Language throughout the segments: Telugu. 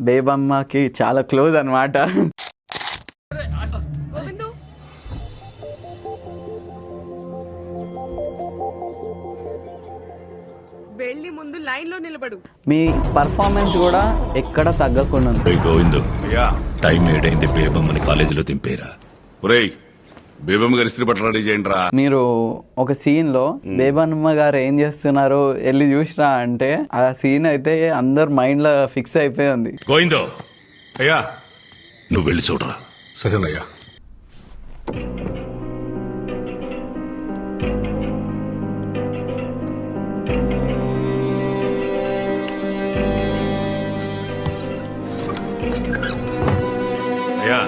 బేబమ్మకి చాలా క్లోజ్ అనమాట గోవిందు. వెళ్ళి ముందు లైన్లో నిలబడు. మీ పర్ఫార్మెన్స్ కూడా ఎక్కడ తగ్గకుండా ఉంది. గోవిందు. టైం ఏడైంది బేబమ్మని కాలేజీలో దింపేరా. ఒరేయ్ బేబమ్మ గారి ఇస్త్రీ బట్టలు రెడీ చేయండి రా మీరు ఒక సీన్లో బేబమ్మ గారు ఏం చేస్తున్నారు? వెళ్ళి చూసిరా అంటే ఆ సీన్ అయితే అందరు మైండ్లో ఫిక్స్ అయిపోయి ఉంది. గోవిందో అయ్యా నువ్వు వెళ్ళి చూడరా. సరేనయ్యా. అయ్యా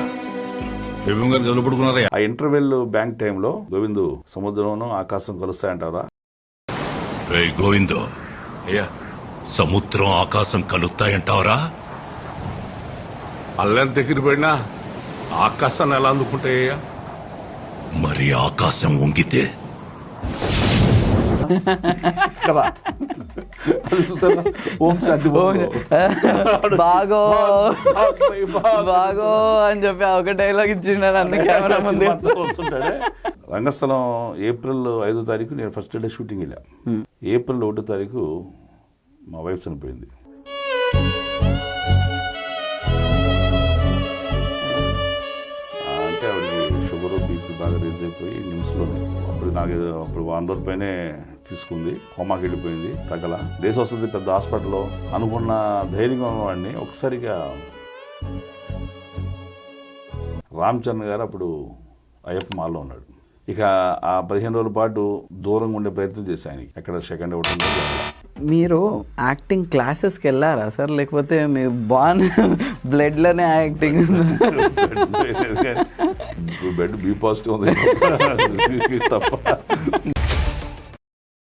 గారు జల్లు పడుకున్నారయ్యా. ఆ ఇంటర్వెల్ బ్యాంక్ టైంలో గోవిందు సముద్రంను ఆకాశం కలుస్తాయంటారా రేయ్ గోవిందో. అయ్యా సముద్రం ఆకాశం కలుస్తాయంటావరా? అల్లం దగ్గర పడినా ఆకాశాన్ని ఎలా అందుకుంటాయ్యా? మరి ఆకాశం వంగితే? కదా అది చూసారా ఓం శాంతి బాగో. బాగో అని చెప్పి ఒక డైలాగ్ ఇచ్చిండు అన్ని కెమెరా ముందు. రంగస్థలం ఏప్రిల్ ఐదో తారీఖు నేను ఫస్ట్ డే షూటింగ్ వెళ్ళా ఏప్రిల్ ఒకటో తారీఖు మా వైఫ్ చనిపోయింది. అంటే ఆవిడకి షుగర్ బీపీ బాగా రేజ్ అయిపోయి నిమ్స్లోనే. అప్పుడు నాకు అప్పుడు వన్ రోజు పైనే తీసుకుంది కోమాకి వెళ్ళిపోయింది తగ్గల దేశ వస్తుంది పెద్ద హాస్పిటల్లో అనుకున్న ధైర్యంగా ఉన్నవాడిని ఒకసారిగా రామ్ చరణ్ గారు అప్పుడు అయ్యప్ప మాల్లో ఉన్నాడు. ఇక ఆ పదిహేను రోజుల పాటు దూరంగా ఉండే ప్రయత్నం చేశాను ఆయనకి. ఎక్కడ సెకండ్ అవుట్ మీరు యాక్టింగ్ క్లాసెస్కి వెళ్ళారా సార్? లేకపోతే మీ బాన్ బ్లడ్లోనే యాక్టింగ్ బెడ్ బీ పాజిటివ్ ఉంది తప్ప.